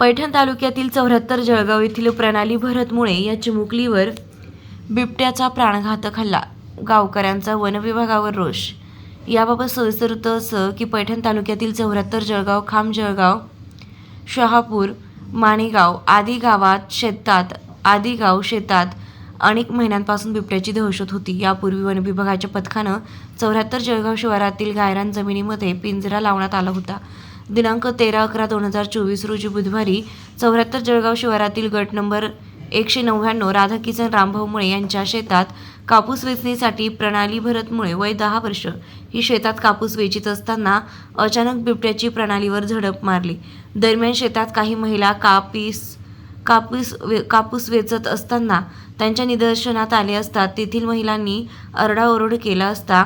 पैठण तालुक्यातील चौऱ्याहत्तर जळगाव येथील प्रणाली भरतमुळे या चिमुकलीवर बिबट्याचा प्राणघातक हल्ला. गावकऱ्यांचा वनविभागावर रोष. याबाबत सविस्तर वृत्त असं की पैठण तालुक्यातील चौऱ्याहत्तर जळगाव खाम जळगाव शहापूर माणेगाव आदी गावात शेतात आदी गाव शेतात अनेक महिन्यांपासून बिबट्याची दहशत होती. यापूर्वी वन विभागाच्या पथकानं चौऱ्याहत्तर जळगाव शहरातील गायरान जमिनीमध्ये पिंजरा लावण्यात आला होता. दिनांक तेरा अकरा दोन हजार चोवीस रोजी बुधवारी चौऱ्याहत्तर जळगाव शिवारातील गट नंबर एकशे नव्याण्णव राधाकिसन रामभाऊ मुळे यांच्या शेतात कापूस वेचणीसाठी प्रणाली भरतमुळे वय दहा वर्ष ही शेतात कापूस वेचित असताना अचानक बिबट्याची प्रणालीवर झडप मारली. दरम्यान शेतात काही महिला कापीस कापूस वे कापूस वेचत असताना त्यांच्या निदर्शनात आले असता तेथील महिलांनी अरडाओरड केला असता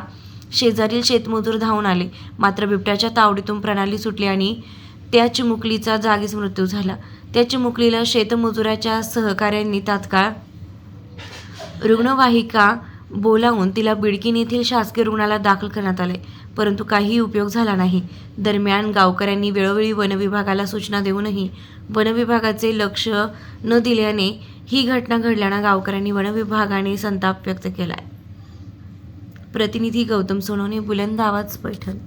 शेजारील शेतमजूर धावून आले. मात्र बिबट्याच्या तावडीतून प्रणाली सुटली आणि त्या चिमुकलीचा जागीच मृत्यू झाला. त्या चिमुकलीला शेतमजुराच्या सहकाऱ्यांनी तात्काळ रुग्णवाहिका बोलावून तिला बिडकीन येथील शासकीय रुग्णालयात दाखल करण्यात आले. परंतु काही उपयोग झाला नाही. दरम्यान गावकऱ्यांनी वेळोवेळी वनविभागाला सूचना देऊनही वनविभागाचे लक्ष न दिल्याने ही घटना घडल्यानं गावकऱ्यांनी वनविभागाने संताप व्यक्त केला आहे प्रतिनिधी गौतम सोनवणे बुलंद आवाज पैठण